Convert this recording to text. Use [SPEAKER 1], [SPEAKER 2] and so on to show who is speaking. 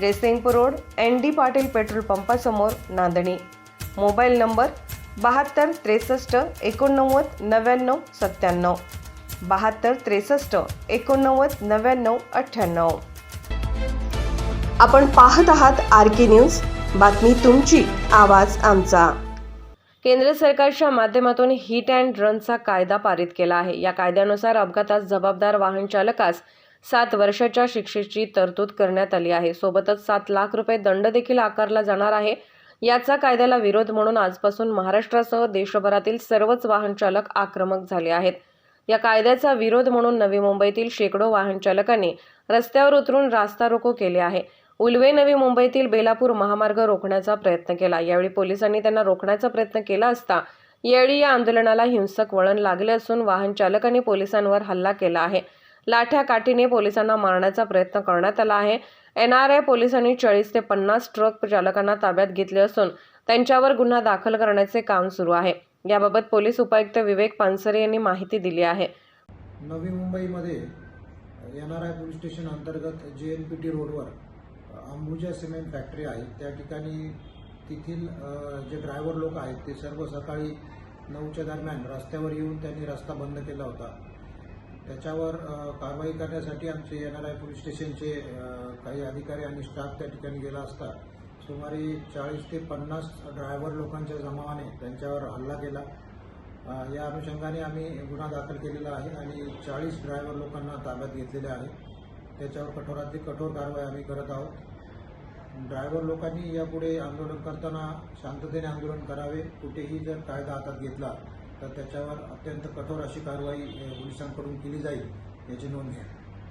[SPEAKER 1] Jaysingpur road N D Patil petrol पंपासमोर Nandani. Mobile number बहात्तर त्रेसष्ट एकोणनव्वद नव्याण्णव सत्त्याण्णव. बहात्तर त्रेसष्ट एकोणनव्वद नव्याण्णव अठ्ठ्याण्णव. आपण पाहत आहात आर के न्यूज. बातमी तुमची आवाज आमचा. केंद्र सरकारच्या माध्यमातून हिट अँड रनचा कायदा पारित केला आहे. या कायद्यानुसार अपघातात जबाबदार वाहन चालकास सात वर्षाच्या शिक्षेची तरतूद करण्यात आली आहे. सोबतच सात लाख रुपये दंड देखील आकारला जाणार आहे. याचा कायद्याला विरोध म्हणून आजपासून महाराष्ट्रासह देशभरातील सर्वच वाहनचालक आक्रमक झाले आहेत. या कायद्याचा विरोध म्हणून नवी मुंबईतील शेकडो वाहनचालकांनी रस्त्यावर उतरून रास्ता रोको केले आहे. उल्वे नवी मुंबईतील बेलापूर महामार्ग रोखण्याचा प्रयत्न केला. यावेळी पोलिसांनी त्यांना रोखण्याचा प्रयत्न केला असता यावेळी या आंदोलनाला हिंसक वळण लागले असून वाहन चालकांनी पोलिसांवर हल्ला केला आहे. लाठ्या काठीने पोलिसांना मारण्याचा प्रयत्न करण्यात आला आहे. एन आर आय पोलिसांनी चाळीस ते पन्नास ट्रक चालकांना ताब्यात घेतले असून त्यांच्यावर गुन्हा दाखल करण्याचे काम सुरू आहे. याबाबत पोलीस उपायुक्त विवेक पानसरे यांनी माहिती दिली आहे.
[SPEAKER 2] नवी मुंबईमध्ये N R I police station अंतर्गत जे एन पी टी रोडवर अंबुजा सिमेंट फॅक्टरी आहे. त्या ठिकाणी तेथील जे ड्रायव्हर लोक आहेत ते सर्व सकाळी नऊच्या दरम्यान रस्त्यावर येऊन त्यांनी रस्ता बंद केला होता. त्याच्यावर कारवाई करण्यासाठी आमचे एन आर आय पोलीस स्टेशनचे काही अधिकारी आणि स्टाफ त्या ठिकाणी गेला असता. सुमारे चाळीस ते पन्नास ड्रायव्हर लोकांच्या जमावाने त्यांच्यावर हल्ला केला. या अनुषंगाने आम्ही गुन्हा दाखल केलेला आहे आणि चाळीस ड्रायव्हर लोकांना ताब्यात घेतलेले आहे. त्याच्यावर कठोरातली कठोर कारवाई आम्ही करत आहोत. ड्रायव्हर लोकांनी यापुढे आंदोलन करताना शांततेने आंदोलन करावे. कुठेही जर कायदा हातात घेतला तर त्याच्यावर अत्यंत कठोर अशी कारवाई पोलिसांकडून केली जाईल याची नोंद घ्या.